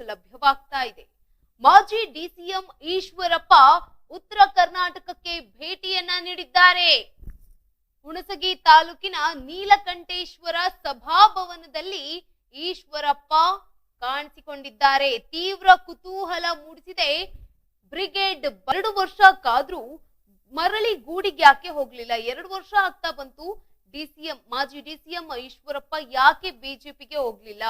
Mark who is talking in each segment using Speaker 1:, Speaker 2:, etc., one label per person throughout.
Speaker 1: ಲಭ್ಯವಾಗ್ತಾ ಇದೆ. ಮಾಜಿ ಡಿಸಿಎಂ ಈಶ್ವರಪ್ಪ ಉತ್ತರ ಕರ್ನಾಟಕಕ್ಕೆ ಭೇಟಿಯನ್ನ ನೀಡಿದ್ದಾರೆ. ಹುಣಸಗಿ ತಾಲೂಕಿನ ನೀಲಕಂಠೇಶ್ವರ ಸಭಾಭವನದಲ್ಲಿ ಈಶ್ವರಪ್ಪ ಕಾಣಿಸಿಕೊಂಡಿದ್ದಾರೆ. ತೀವ್ರ ಕುತೂಹಲ ಮೂಡಿಸಿದೆ. ಬ್ರಿಗೇಡ್ ಎರಡು ವರ್ಷ ಕಾದ್ರೂ ಮರಳಿ ಗೂಡಿಗೆ ಯಾಕೆ ಹೋಗ್ಲಿಲ್ಲ? ಎರಡು ವರ್ಷ ಆಗ್ತಾ ಬಂತು. ಡಿಸಿಎಂ ಮಾಜಿ ಡಿಸಿಎಂ ಈಶ್ವರಪ್ಪ ಯಾಕೆ ಬಿಜೆಪಿಗೆ ಹೋಗ್ಲಿಲ್ಲ?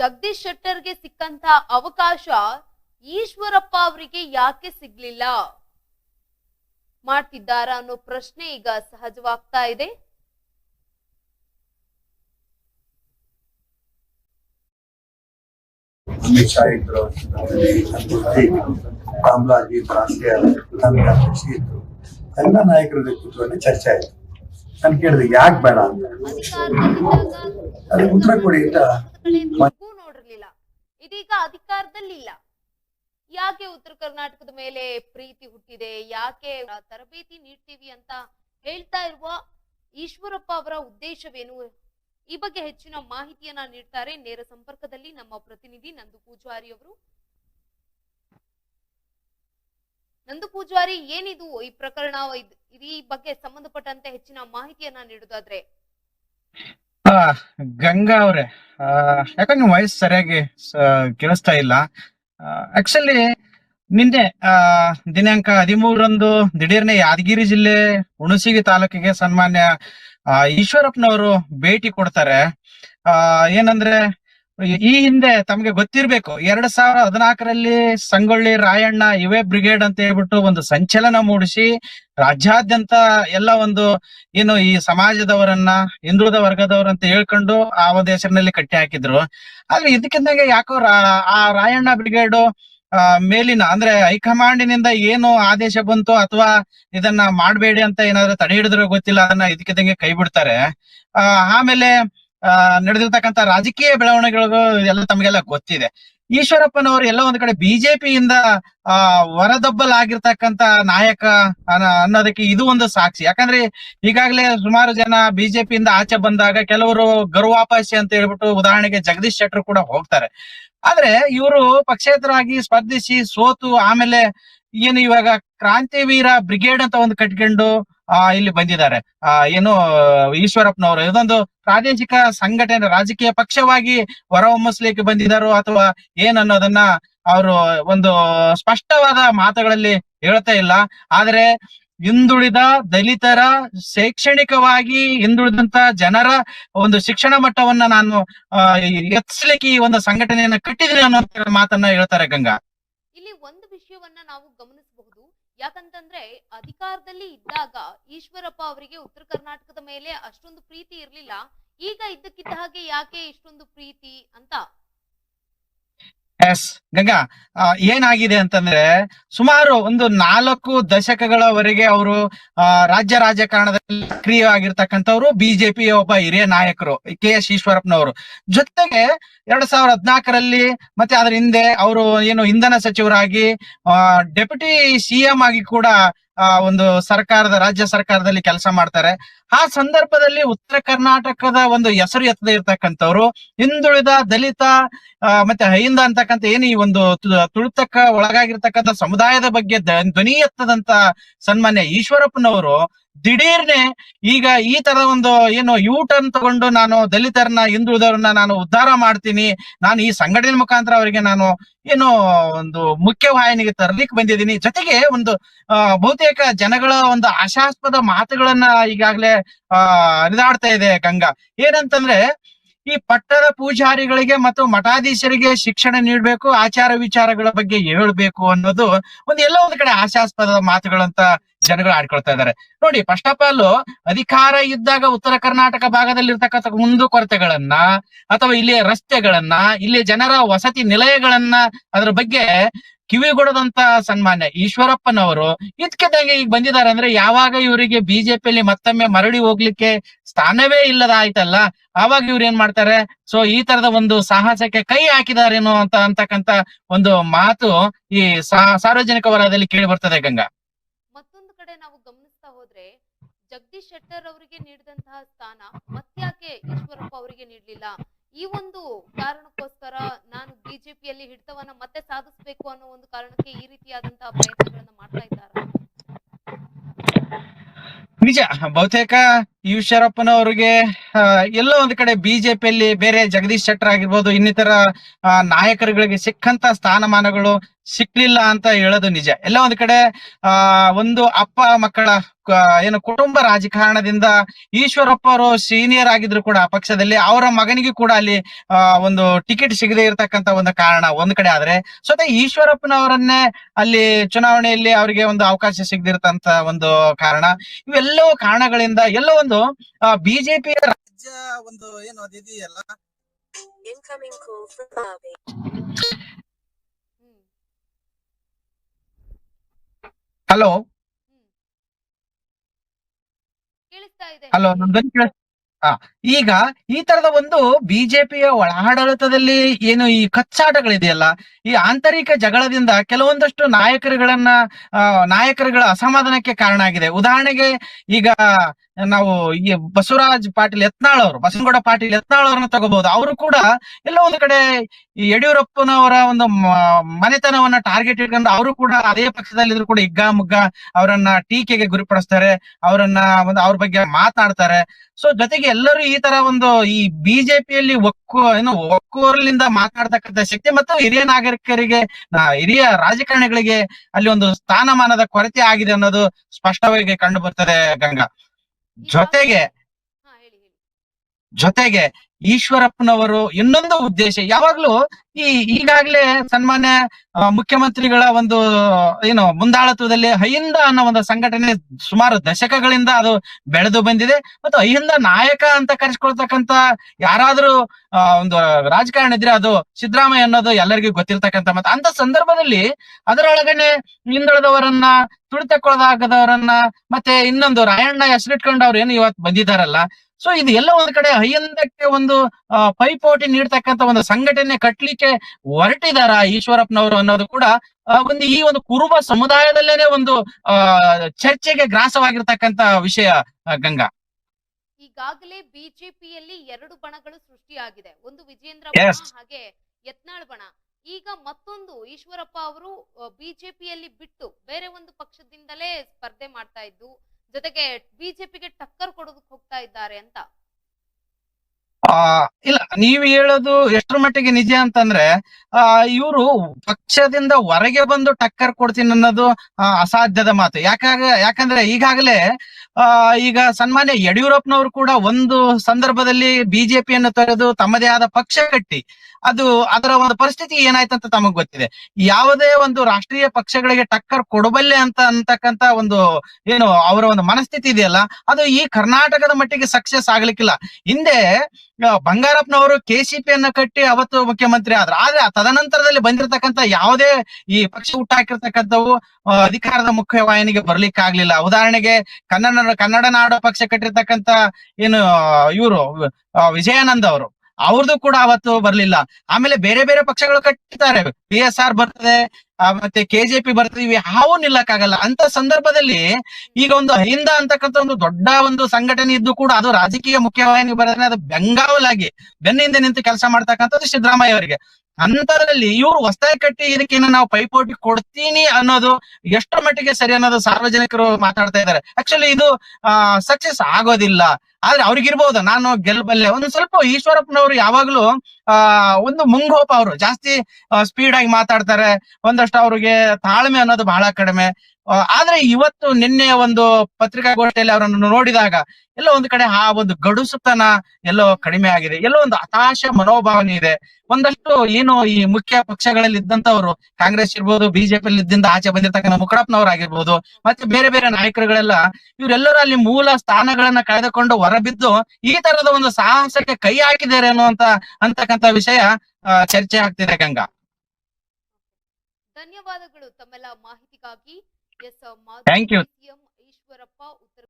Speaker 1: ಜಗದೀಶ್ ಶೆಟ್ಟರ್ಗೆ ಸಿಕ್ಕಂತ ಅವಕಾಶ ಈಶ್ವರಪ್ಪ ಅವರಿಗೆ ಯಾಕೆ ಸಿಗ್ಲಿಲ್ಲ? ಮಾಡ್ತಿದ್ದಾರ ಅನ್ನೋ ಪ್ರಶ್ನೆ ಈಗ ಸಹಜವಾಗ್ತಾ ಇದೆ.
Speaker 2: ಅಮಿತ್ ಶಾ ಇದ್ರು ಕಾಮ್ಲಾಜಿ ರಾಷ್ಟ್ರೀಯ ಪ್ರಧಾನ ಕಾರ್ಯದರ್ಶಿ ಇದ್ರು ಎಲ್ಲ ನಾಯಕರ ಕೂತ್ಕೊಂಡು ಚರ್ಚೆ ಆಯ್ತು. ನಾನು ಕೇಳಿದೆ ಯಾಕೆ ಬೇಡ ಅಂತ. ಅದಕ್ಕೆ ಉತ್ತರ ಕೊಡಿ ಅಂತ
Speaker 1: ಮಗು ನೋಡಿರ್ಲಿಲ್ಲ. ಇದೀಗ ಅಧಿಕಾರದಲ್ಲಿಲ್ಲ. ಯಾಕೆ ಉತ್ತರ ಕರ್ನಾಟಕದ ಮೇಲೆ ಪ್ರೀತಿ ಹುಟ್ಟಿದೆ? ಯಾಕೆ ತರಬೇತಿ ನೀಡ್ತೀವಿ ಅಂತ ಹೇಳ್ತಾ ಇರುವ ಈಶ್ವರಪ್ಪ ಅವರ ಉದ್ದೇಶವೇನು? ಈ ಬಗ್ಗೆ ಹೆಚ್ಚಿನ ಮಾಹಿತಿಯನ್ನ ನೀಡ್ತಾರೆ ನೇರ ಸಂಪರ್ಕದಲ್ಲಿ ನಮ್ಮ ಪ್ರತಿನಿಧಿ ನಂದು ಪೂಜಾರಿ ಅವರು. ನಂದು ಪೂಜಾರಿ ಏನಿದು ಈ ಪ್ರಕರಣ? ಇದ್- ಈ ಬಗ್ಗೆ ಸಂಬಂಧಪಟ್ಟಂತೆ ಹೆಚ್ಚಿನ ಮಾಹಿತಿಯನ್ನ ನೀಡುದಾದ್ರೆ.
Speaker 3: ಆ, ಗಂಗಾ ಅವ್ರೆ. ಆ, ಯಾಕಂದ್ರೆ ನಿಮ್ ವಾಯ್ಸ್ ಸರಿಯಾಗಿ ಕೇಳಿಸ್ತಾ ಇಲ್ಲ. ಆಕ್ಚುಲಿ ನಿನ್ನೆ ಆ ದಿನಾಂಕ ಹದಿಮೂರರಂದು ದಿಢೀರ್ನೆ ಯಾದಗಿರಿ ಜಿಲ್ಲೆ ಹುಣಸಿಗಿ ತಾಲೂಕಿಗೆ ಸನ್ಮಾನ್ಯ ಆ, ಈಶ್ವರಪ್ಪನವರು ಭೇಟಿ ಕೊಡ್ತಾರೆ. ಆ ಏನಂದ್ರೆ ಈ- ಹಿಂದೆ ತಮಗೆ ಗೊತ್ತಿರ್ಬೇಕು, ಎರಡ್ ಸಾವಿರ ಹದಿನಾಲ್ಕರಲ್ಲಿ ಸಂಗೊಳ್ಳಿ, ರಾಯಣ್ಣ ಇವೆ ಬ್ರಿಗೇಡ್ ಅಂತ ಹೇಳ್ಬಿಟ್ಟು ಒಂದು ಸಂಚಲನ ಮೂಡಿಸಿ ರಾಜ್ಯಾದ್ಯಂತ ಎಲ್ಲ ಒಂದು ಏನು ಈ ಸಮಾಜದವರನ್ನ, ಹಿಂದುಳಿದ ವರ್ಗದವರಂತ ಹೇಳ್ಕೊಂಡು ಆ ಒಂದು ಹೆಸರಿನಲ್ಲಿ ಕಟ್ಟಿ ಹಾಕಿದ್ರು. ಆದ್ರೆ ಇದಕ್ಕಿಂದಂಗೆ ಯಾಕೋ ಆ ರಾಯಣ್ಣ ಬ್ರಿಗೇಡ್ ಮೇಲಿನ ಅಂದ್ರೆ ಹೈಕಮಾಂಡಿನಿಂದ ಏನು ಆದೇಶ ಬಂತು ಅಥವಾ ಇದನ್ನ ಮಾಡಬೇಡಿ ಅಂತ ಏನಾದ್ರು ತಡೆ ಹಿಡಿದ್ರು ಗೊತ್ತಿಲ್ಲ, ಅದನ್ನ ಇದಕ್ಕಿದ್ದಂಗೆ ಕೈ ಬಿಡ್ತಾರೆ. ಆ, ಆಮೇಲೆ ಆ, ನಡೆದಿರ್ತಕ್ಕಂಥ ರಾಜಕೀಯ ಬೆಳವಣಿಗೆಗಳು ಎಲ್ಲ ತಮಗೆಲ್ಲ ಗೊತ್ತಿದೆ. ಈಶ್ವರಪ್ಪನವರು ಎಲ್ಲ ಒಂದ್ ಕಡೆ ಬಿಜೆಪಿಯಿಂದ, ಆ ಹೊರದಬ್ಬಲಾಗಿರ್ತಕ್ಕಂತ ನಾಯಕ ಅನ್ನ- ಅನ್ನೋದಕ್ಕೆ ಇದು ಒಂದು ಸಾಕ್ಷಿ. ಯಾಕಂದ್ರೆ ಈಗಾಗಲೇ ಸುಮಾರು ಜನ ಬಿಜೆಪಿಯಿಂದ ಆಚೆ ಬಂದಾಗ ಕೆಲವರು ಗರ್ವಾಪಾಸಿ ಅಂತ ಹೇಳ್ಬಿಟ್ಟು ಉದಾಹರಣೆಗೆ ಜಗದೀಶ್ ಶೆಟ್ಟರ್ ಕೂಡ ಹೋಗ್ತಾರೆ. ಆದ್ರೆ ಇವರು ಪಕ್ಷೇತರಾಗಿ ಸ್ಪರ್ಧಿಸಿ ಸೋತು ಆಮೇಲೆ ಏನು ಇವಾಗ ಕ್ರಾಂತಿವೀರ ಬ್ರಿಗೇಡ್ ಅಂತ ಒಂದು ಕಟ್ಕೊಂಡು ಆ ಇಲ್ಲಿ ಬಂದಿದ್ದಾರೆ. ಆ ಏನು ಈಶ್ವರಪ್ಪನವರು ಇದೊಂದು ಪ್ರಾದೇಶಿಕ ಸಂಘಟನೆ ರಾಜಕೀಯ ಪಕ್ಷವಾಗಿ ಹೊರಹೊಮ್ಮಿಸ್ಲಿಕ್ಕೆ ಬಂದಿದ್ದಾರೋ ಅಥವಾ ಏನನ್ನೋದನ್ನ ಅವರು ಒಂದು ಸ್ಪಷ್ಟವಾದ ಮಾತುಗಳಲ್ಲಿ ಹೇಳ್ತಾ ಇಲ್ಲ. ಆದ್ರೆ ಹಿಂದುಳಿದ ದಲಿತರ ಶೈಕ್ಷಣಿಕವಾಗಿ ಹಿಂದುಳಿದಂತ ಜನರ ಒಂದು ಶಿಕ್ಷಣ ಮಟ್ಟವನ್ನ ನಾನು ಆ, ಎತ್ತಿಸ್ಲಿಕ್ಕೆ ಈ ಒಂದು ಸಂಘಟನೆಯನ್ನ ಕಟ್ಟಿದ್ದೀನಿ ಅನ್ನೋ ಮಾತನ್ನ ಹೇಳ್ತಾರೆ ಗಂಗಾ.
Speaker 1: ಇಲ್ಲಿ ಒಂದು ವಿಷಯವನ್ನ ನಾವು ಗಮನಿಸಬಹುದು. ಯಾಕಂತಂದ್ರೆ ಅಧಿಕಾರದಲ್ಲಿ ಇದ್ದಾಗ ಈಶ್ವರಪ್ಪ ಅವರಿಗೆ ಉತ್ತರ ಕರ್ನಾಟಕದ ಮೇಲೆ ಅಷ್ಟೊಂದು ಪ್ರೀತಿ ಇರ್ಲಿಲ್ಲ. ಈಗ ಇದ್ದಕ್ಕಿದ್ದ ಹಾಗೆ ಯಾಕೆ ಇಷ್ಟೊಂದು ಪ್ರೀತಿ ಅಂತ
Speaker 3: ಎಸ್, ಗಂಗಾ. ಏನಾಗಿದೆ ಅಂತಂದ್ರೆ ಸುಮಾರು ಒಂದು ನಾಲ್ಕು ದಶಕಗಳವರೆಗೆ ಅವರು ರಾಜ್ಯ ರಾಜಕಾರಣದಲ್ಲಿ ಸಕ್ರಿಯವಾಗಿರ್ತಕ್ಕಂಥವ್ರು ಬಿಜೆಪಿ ಒಬ್ಬ ಹಿರಿಯ ನಾಯಕರು, ಕೆ ಎಸ್ ಈಶ್ವರಪ್ಪನವರು. ಜೊತೆಗೆ ಎರಡ್ ಸಾವಿರದ ಹದಿನಾಲ್ಕರಲ್ಲಿ ಮತ್ತೆ ಅದ್ರ ಹಿಂದೆ ಅವರು ಏನು ಇಂಧನ ಸಚಿವರಾಗಿ ಡೆಪ್ಯೂಟಿ ಸಿಎಂ ಆಗಿ ಕೂಡ ಆ, ಒಂದು ಸರ್ಕಾರದ, ರಾಜ್ಯ ಸರ್ಕಾರದಲ್ಲಿ ಕೆಲಸ ಮಾಡ್ತಾರೆ. ಆ ಸಂದರ್ಭದಲ್ಲಿ ಉತ್ತರ ಕರ್ನಾಟಕದ ಒಂದು ಹೆಸರು ಎತ್ತದೆ ಇರ್ತಕ್ಕಂಥವ್ರು, ಹಿಂದುಳಿದ ದಲಿತ ಮತ್ತೆ ಹೈಂದ ಅಂತಕ್ಕಂಥ ಏನು ಈ ಒಂದು ತುಳಿತಕ್ಕ ಒಳಗಾಗಿರ್ತಕ್ಕಂಥ ಸಮುದಾಯದ ಬಗ್ಗೆ ಧ್ವನಿ ಎತ್ತದಂತ ಸನ್ಮಾನ್ಯ ಈಶ್ವರಪ್ಪನವರು ದಿಢೀರ್ನೆ ಈಗ ಈ ತರ ಒಂದು ಏನು ಯೂ ಟರ್ನ್ ತಗೊಂಡು ನಾನು ದಲಿತರನ್ನ, ಹಿಂದುಳಿದವ್ರನ್ನ ನಾನು ಉದ್ಧಾರ ಮಾಡ್ತೀನಿ. ನಾನು ಈ ಸಂಘಟನೆ ಮುಖಾಂತರ ಅವರಿಗೆ ನಾನು ಏನು ಒಂದು ಮುಖ್ಯವಾಹಿನಿಗೆ ತರ್ಲಿಕ್ಕೆ ಬಂದಿದ್ದೀನಿ. ಜೊತೆಗೆ ಒಂದು ಬಹುತೇಕ ಜನಗಳ ಒಂದು ಆಶಾಸ್ಪದ ಮಾತುಗಳನ್ನ ಈಗಾಗಲೇ ಹರಿದಾಡ್ತಾ ಇದೆ ಗಂಗಾ. ಏನಂತಂದ್ರೆ ಈ ಪಟ್ಟದ ಪೂಜಾರಿಗಳಿಗೆ ಮತ್ತು ಮಠಾಧೀಶರಿಗೆ ಶಿಕ್ಷಣ ನೀಡಬೇಕು, ಆಚಾರ ವಿಚಾರಗಳ ಬಗ್ಗೆ ಹೇಳ್ಬೇಕು ಅನ್ನೋದು ಒಂದು ಎಲ್ಲೋ ಒಂದು ಕಡೆ ಆಶಾಸ್ಪದ ಮಾತುಗಳಂತ ಜನಗಳು ಆಡ್ಕೊಳ್ತಾ ಇದ್ದಾರೆ. ನೋಡಿ ಫಸ್ಟ್ ಆಫ್ ಆಲ್ ಅಧಿಕಾರ ಇದ್ದಾಗ ಉತ್ತರ ಕರ್ನಾಟಕ ಭಾಗದಲ್ಲಿ ಇರ್ತಕ್ಕಂಥ ಮುಂದುಕೊರತೆಗಳನ್ನ ಅಥವಾ ಇಲ್ಲಿ ರಸ್ತೆಗಳನ್ನ, ಇಲ್ಲಿ ಜನರ ವಸತಿ ನಿಲಯಗಳನ್ನ ಅದರ ಬಗ್ಗೆ ಕಿವಿಗೊಡದಂತ ಸನ್ಮಾನ್ಯ. ಈಶ್ವರಪ್ಪನವರು ಇದ್ಕೆದಂಗೆ ಈಗ ಬಂದಿದ್ದಾರೆ ಅಂದ್ರೆ ಯಾವಾಗ ಇವರಿಗೆ ಬಿಜೆಪಿಯಲ್ಲಿ ಮತ್ತೊಮ್ಮೆ ಮರಳಿ ಹೋಗ್ಲಿಕ್ಕೆ ಸ್ಥಾನವೇ ಇಲ್ಲದ ಆಯ್ತಲ್ಲ, ಆವಾಗ ಇವ್ರು ಏನ್ ಮಾಡ್ತಾರೆ? ಸೊ ಈ ತರದ ಒಂದು ಸಾಹಸಕ್ಕೆ ಕೈ ಹಾಕಿದಾರೇನೋ ಅಂತ ಅಂತಕ್ಕಂತ ಒಂದು ಮಾತು ಈ ಸಾರ್ವಜನಿಕ ವಲಯದಲ್ಲಿ ಕೇಳಿ ಬರ್ತದೆ ಗಂಗಾ.
Speaker 1: ಮತ್ತೊಂದು ಕಡೆ ನಾವು ಗಮನಿಸ್ತಾ ಹೋದ್ರೆ ಜಗದೀಶ್ ಶೆಟ್ಟರ್ ಅವರಿಗೆ ನೀಡಿದಂತಹ ಸ್ಥಾನ ಮತ್ತ್ಯಾಕೆ ಈಶ್ವರಪ್ಪ ಅವರಿಗೆ ನೀಡಲಿಲ್ಲ? ಈ ಒಂದು ಕಾರಣಕ್ಕೋಸ್ಕರ ನಾನು ಬಿಜೆಪಿಯಲ್ಲಿ ಹಿಡಿತವನ್ನ ಮತ್ತೆ ಸಾಧಿಸಬೇಕು ಅನ್ನೋ ಒಂದು ಕಾರಣಕ್ಕೆ ಈ ರೀತಿಯಾದಂತಹ ಪ್ರಯತ್ನಗಳನ್ನ ಮಾಡ್ತಾ ಇದ್ದಾರೆ?
Speaker 3: ನಿಜ, ಬಹುತೇಕ ಈಶ್ವರಪ್ಪನವರಿಗೆ ಎಲ್ಲೋ ಒಂದ್ ಕಡೆ ಬಿಜೆಪಿಯಲ್ಲಿ ಬೇರೆ ಜಗದೀಶ್ ಶೆಟ್ಟರ್ ಆಗಿರ್ಬೋದು, ಇನ್ನಿತರ ನಾಯಕರುಗಳಿಗೆ ಸಿಕ್ಕಂತ ಸ್ಥಾನಮಾನಗಳು ಸಿಕ್ಲಿಲ್ಲ ಅಂತ ಹೇಳೋದು ನಿಜ. ಎಲ್ಲ ಒಂದ್ ಕಡೆ, ಆ, ಒಂದು ಅಪ್ಪ ಮಕ್ಕಳ ಏನು ಕುಟುಂಬ ರಾಜಕಾರಣದಿಂದ ಈಶ್ವರಪ್ಪ ಅವರು ಸೀನಿಯರ್ ಆಗಿದ್ರು ಕೂಡ ಆ ಪಕ್ಷದಲ್ಲಿ, ಅವರ ಮಗನಿಗೆ ಕೂಡ ಅಲ್ಲಿ ಒಂದು ಟಿಕೆಟ್ ಸಿಗದೆ ಇರತಕ್ಕಂತ ಒಂದು ಕಾರಣ ಒಂದ್ ಕಡೆ ಆದ್ರೆ ಸ್ವತಃ ಈಶ್ವರಪ್ಪನವರನ್ನೇ ಅಲ್ಲಿ ಚುನಾವಣೆಯಲ್ಲಿ ಅವರಿಗೆ ಒಂದು ಅವಕಾಶ ಸಿಗದಿರತಂತ ಒಂದು ಕಾರಣ. ಇವೆಲ್ಲವೂ ಕಾರಣಗಳಿಂದ ಎಲ್ಲೋ ಒಂದು ಬಿಜೆಪಿ ರಾಜ್ಯ ಒಂದು ಏನು ಅದಿದೆಯಲ್ಲ ಹಲೋ
Speaker 1: ಕೇಳಿಸ್ತಾ ಇದೆ.
Speaker 3: ಹಲೋ ಆ, ಈಗ ಈ ತರದ ಒಂದು ಬಿಜೆಪಿಯ ಒಳಾಡಳಿತದಲ್ಲಿ ಏನು ಈ ಕಚ್ಚಾಟಗಳಿದೆಯಲ್ಲ ಈ ಆಂತರಿಕ ಜಗಳದಿಂದ ಕೆಲವೊಂದಷ್ಟು ನಾಯಕರುಗಳನ್ನ ಆ, ನಾಯಕರುಗಳ ಅಸಮಾಧಾನಕ್ಕೆ ಕಾರಣ ಆಗಿದೆ. ಉದಾಹರಣೆಗೆ ಈಗ ನಾವು ಈ ಬಸವರಾಜ್ ಪಾಟೀಲ್ ಯತ್ನಾಳ್ ಅವರು ಬಸವನಗೌಡ ಪಾಟೀಲ್ ಯತ್ನಾಳ್ ಅವ್ರನ್ನ ತಗೋಬಹುದು. ಅವರು ಕೂಡ ಎಲ್ಲೋ ಒಂದು ಕಡೆ ಈ ಯಡಿಯೂರಪ್ಪನವರ ಒಂದು ಮನೆತನವನ್ನ ಟಾರ್ಗೆಟ್ ಇಟ್ಕೊಂಡು ಅವರು ಕೂಡ ಅದೇ ಪಕ್ಷದಲ್ಲಿದ್ರು ಕೂಡ ಹಿಗ್ಗ ಮುಗ್ಗ ಅವರನ್ನ ಟೀಕೆಗೆ ಗುರಿಪಡಿಸ್ತಾರೆ. ಅವರನ್ನ ಒಂದು ಅವ್ರ ಬಗ್ಗೆ ಮಾತಾಡ್ತಾರೆ. ಸೊ ಜೊತೆಗೆ ಎಲ್ಲರೂ ಈ ತರ ಒಂದು ಈ ಬಿಜೆಪಿಯಲ್ಲಿ ಒಕ್ಕು, ಏನು ಒಕ್ಕೂರಲಿಂದ ಮಾತಾಡ್ತಕ್ಕಂಥ ಶಕ್ತಿ ಮತ್ತು ಹಿರಿಯ ನಾಗರಿಕರಿಗೆ ಹಿರಿಯ ರಾಜಕಾರಣಿಗಳಿಗೆ ಅಲ್ಲಿ ಒಂದು ಸ್ಥಾನಮಾನದ ಕೊರತೆ ಆಗಿದೆ ಅನ್ನೋದು ಸ್ಪಷ್ಟವಾಗಿ ಕಂಡು ಬರ್ತದೆ ಗಂಗಾ. ಜೊತೆಗೆ
Speaker 1: ಹಾ ಹೇಳಿ ಹೇಳಿ
Speaker 3: ಜೊತೆಗೆ ಈಶ್ವರಪ್ಪನವರು ಇನ್ನೊಂದು ಉದ್ದೇಶ, ಯಾವಾಗ್ಲೂ ಈ ಈಗಾಗಲೇ ಸನ್ಮಾನ್ಯ ಮುಖ್ಯಮಂತ್ರಿಗಳ ಒಂದು, ಏನು, ಮುಂದಾಳತ್ವದಲ್ಲಿ ಅಹಿಂದ ಅನ್ನೋ ಒಂದು ಸಂಘಟನೆ ಸುಮಾರು ದಶಕಗಳಿಂದ ಅದು ಬೆಳೆದು ಬಂದಿದೆ. ಮತ್ತು ಅಹಿಂದ ನಾಯಕ ಅಂತ ಕರೆಸ್ಕೊಳ್ತಕ್ಕಂತ ಯಾರಾದ್ರೂ ಒಂದು ರಾಜಕಾರಣ ಇದ್ರೆ ಅದು ಸಿದ್ದರಾಮಯ್ಯ ಅನ್ನೋದು ಎಲ್ಲರಿಗೂ ಗೊತ್ತಿರ್ತಕ್ಕಂಥ ಮತ್ತೆ ಅಂತ ಸಂದರ್ಭದಲ್ಲಿ ಅದರೊಳಗನೆ ಹಿಂದುಳಿದವರನ್ನ ತುಳಿತಕ್ಕೊಳದಾಗದವರನ್ನ ಮತ್ತೆ ಇನ್ನೊಂದು ರಾಯಣ್ಣ ಹೆಸರಿಟ್ಕೊಂಡು ಅವ್ರು ಏನು ಇವತ್ತು ಬಂದಿದ್ದಾರಲ್ಲ ಸೊ ಇದು ಎಲ್ಲ ಒಂದ್ ಕಡೆ ಹೈಯಂದಕ್ಕೆ ಒಂದು ಪೈಪೋಟಿ ನೀಡ್ತಕ್ಕಂತ ಒಂದು ಸಂಘಟನೆ ಕಟ್ಲಿಕ್ಕೆ ಹೊರಟಿದಾರ ಈಶ್ವರಪ್ಪನವರು ಅನ್ನೋದು ಕೂಡ ಒಂದು ಈ ಒಂದು ಕುರುಬ ಸಮುದಾಯದಲ್ಲೇನೆ ಒಂದು ಆ ಚರ್ಚೆಗೆ ಗ್ರಾಸವಾಗಿರ್ತಕ್ಕಂತ ವಿಷಯ ಗಂಗಾ.
Speaker 1: ಈಗಾಗಲೇ ಬಿಜೆಪಿಯಲ್ಲಿ ಎರಡು ಬಣಗಳು ಸೃಷ್ಟಿಯಾಗಿದೆ. ಒಂದು ವಿಜೇಂದ್ರ ಬಣ ಹಾಗೆ ಯತ್ನಾಳ್ ಬಣ. ಈಗ ಮತ್ತೊಂದು ಈಶ್ವರಪ್ಪ ಅವರು ಬಿಜೆಪಿಯಲ್ಲಿ ಬಿಟ್ಟು ಬೇರೆ ಒಂದು ಪಕ್ಷದಿಂದಲೇ ಸ್ಪರ್ಧೆ ಮಾಡ್ತಾ ಇದ್ದು ಜೊತೆಗೆ ಬಿಜೆಪಿಗೆ ಟಕ್ಕರ್ ಕೊಡೋದಕ್ಕೆ ಹೋಗ್ತಾ ಇದ್ದಾರೆ ಅಂತ.
Speaker 3: ಇಲ್ಲ, ನೀವ್ ಹೇಳೋದು ಎಷ್ಟರ ಮಟ್ಟಿಗೆ ನಿಜ ಅಂತಂದ್ರೆ, ಆ, ಇವರು ಪಕ್ಷದಿಂದ ಹೊರಗೆ ಬಂದು ಟಕ್ಕರ್ ಕೊಡ್ತೀನಿ ಅನ್ನೋದು ಅಸಾಧ್ಯದ ಮಾತು. ಯಾಕಾಗ, ಯಾಕಂದ್ರೆ ಈಗಾಗಲೇ, ಆ, ಈಗ ಸನ್ಮಾನ್ಯ ಯಡಿಯೂರಪ್ಪನವರು ಕೂಡ ಒಂದು ಸಂದರ್ಭದಲ್ಲಿ ಬಿಜೆಪಿಯನ್ನು ತೊರೆದು ತಮ್ಮದೇ ಆದ ಪಕ್ಷ ಕಟ್ಟಿ ಅದು ಅದರ ಒಂದು ಪರಿಸ್ಥಿತಿ ಏನಾಯ್ತು ಏನಾಯ್ತಂತ ತಮಗ್ ಗೊತ್ತಿದೆ. ಯಾವುದೇ ಒಂದು ರಾಷ್ಟ್ರೀಯ ಪಕ್ಷಗಳಿಗೆ ಟಕ್ಕರ್ ಕೊಡಬಲ್ಲೆ ಅಂತ ಅಂತಕ್ಕಂತ ಒಂದು ಏನು ಅವರ ಒಂದು ಮನಸ್ಥಿತಿ ಇದೆಯಲ್ಲ, ಅದು ಈ ಕರ್ನಾಟಕದ ಮಟ್ಟಿಗೆ ಸಕ್ಸಸ್ ಆಗ್ಲಿಕ್ಕಿಲ್ಲ. ಹಿಂದೆ ಬಂಗಾರಪ್ಪನವರು ಕೆ ಸಿ ಪಿ ಅನ್ನ ಕಟ್ಟಿ ಅವತ್ತು ಮುಖ್ಯಮಂತ್ರಿ ಆದ್ರ. ಆದ್ರೆ ತದನಂತರದಲ್ಲಿ ಬಂದಿರತಕ್ಕಂತ ಯಾವುದೇ ಈ ಪಕ್ಷ ಹುಟ್ಟಾಕಿರ್ತಕ್ಕಂಥವು ಅಧಿಕಾರದ ಮುಖ್ಯವಾಹಿನಿಗೆ ಬರ್ಲಿಕ್ಕೆ ಆಗ್ಲಿಲ್ಲ ಉದಾಹರಣೆಗೆ ಕನ್ನಡ ಕನ್ನಡ ನಾಡು ಪಕ್ಷ ಕಟ್ಟಿರ್ತಕ್ಕಂತ ಏನು ಇವರು ವಿಜಯಾನಂದ್ ಅವರು. ಅವ್ರದ್ದು ಕೂಡ ಅವತ್ತು ಬರ್ಲಿಲ್ಲ. ಆಮೇಲೆ ಬೇರೆ ಬೇರೆ ಪಕ್ಷಗಳು ಕಟ್ಟಿದ್ದಾರೆ. ಪಿ ಎಸ್ ಆರ್ ಬರ್ತದೆ ಮತ್ತೆ ಕೆಜೆಪಿ ಬರ್ತದೆ, ಇವು ಯಾವ ನಿಲ್ಲಕ್ಕಾಗಲ್ಲ. ಅಂತ ಸಂದರ್ಭದಲ್ಲಿ ಈಗ ಒಂದು ಅಹಿಂದ ಅಂತಕ್ಕಂಥ ಒಂದು ದೊಡ್ಡ ಒಂದು ಸಂಘಟನೆ ಇದ್ದು ಕೂಡ ಅದು ರಾಜಕೀಯ ಮುಖ್ಯವಾಹಿನಿ ಬರೋದ್ರೆ ಅದು ಬೆಂಗಾವಲಾಗಿ ಬೆನ್ನಿಂದ ನಿಂತು ಕೆಲಸ ಮಾಡ್ತಕ್ಕಂಥದ್ದು ಸಿದ್ದರಾಮಯ್ಯ ಅವರಿಗೆ. ಅಂತರದಲ್ಲಿ ಇವರು ಹೊಸದಾಗಿ ಕಟ್ಟಿ ಇದಕ್ಕೇನ ನಾವು ಪೈಪೋಟಿ ಕೊಡ್ತೀನಿ ಅನ್ನೋದು ಎಷ್ಟರ ಮಟ್ಟಿಗೆ ಸರಿ ಅನ್ನೋದು ಸಾರ್ವಜನಿಕರು ಮಾತಾಡ್ತಾ ಇದ್ದಾರೆ. ಆಕ್ಚುಲಿ ಇದು ಸಕ್ಸಸ್ ಆಗೋದಿಲ್ಲ. ಆದ್ರೆ ಅವ್ರಿಗಿರ್ಬೋದು, ನಾನು ಗೆಲ್ಬಲ್ಲೆ. ಒಂದು ಸ್ವಲ್ಪ ಈಶ್ವರಪ್ಪನವರು ಯಾವಾಗ್ಲೂ, ಆ, ಒಂದು ಮುಂಗೋಪ ಅವರು. ಜಾಸ್ತಿ ಸ್ಪೀಡ್ ಆಗಿ ಮಾತಾಡ್ತಾರೆ. ಒಂದಷ್ಟು ಅವ್ರಿಗೆ ತಾಳ್ಮೆ ಅನ್ನೋದು ಬಹಳ ಕಡಿಮೆ. ಆದ್ರೆ ಇವತ್ತು ನಿನ್ನೆ ಒಂದು ಪತ್ರಿಕಾಗೋಷ್ಠಿಯಲ್ಲಿ ಅವರನ್ನು ನೋಡಿದಾಗ ಎಲ್ಲೋ ಒಂದು ಕಡೆ ಆ ಒಂದು ಗಡುಸುತನ ಎಲ್ಲೋ ಕಡಿಮೆ ಆಗಿದೆ, ಎಲ್ಲೋ ಒಂದು ಹತಾಶ ಮನೋಭಾವನೆ ಇದೆ. ಒಂದಷ್ಟು ಏನು ಈ ಮುಖ್ಯ ಪಕ್ಷಗಳಲ್ಲಿ ಇದ್ದಂತವರು ಕಾಂಗ್ರೆಸ್ ಇರ್ಬೋದು ಬಿಜೆಪಿ ಇದ್ದಿಂದ ಆಚೆ ಬಂದಿರ್ತಕ್ಕಂಥ ಮುಖರಪ್ಪನವ್ರು ಆಗಿರ್ಬೋದು, ಮತ್ತೆ ಬೇರೆ ಬೇರೆ ನಾಯಕರುಗಳೆಲ್ಲ, ಇವರೆಲ್ಲರೂ ಅಲ್ಲಿ ಮೂಲ ಸ್ಥಾನಗಳನ್ನ ಕಳೆದುಕೊಂಡು ಹೊರಬಿದ್ದು ಈ ತರದ ಒಂದು ಸಾಹಸಕ್ಕೆ ಕೈ ಹಾಕಿದ್ದಾರೆ ಅನ್ನುವಂತ, ಅಂತಕ್ಕಂಥ ವಿಷಯ ಚರ್ಚೆ ಆಗ್ತಿದೆ ಗಂಗಾ.
Speaker 1: ಧನ್ಯವಾದಗಳು ತಮ್ಮೆಲ್ಲ ಮಾಹಿತಿಗಾಗಿ. S
Speaker 3: Thank you.
Speaker 1: ಈಶ್ವರಪ್ಪ ಉತ್ತರ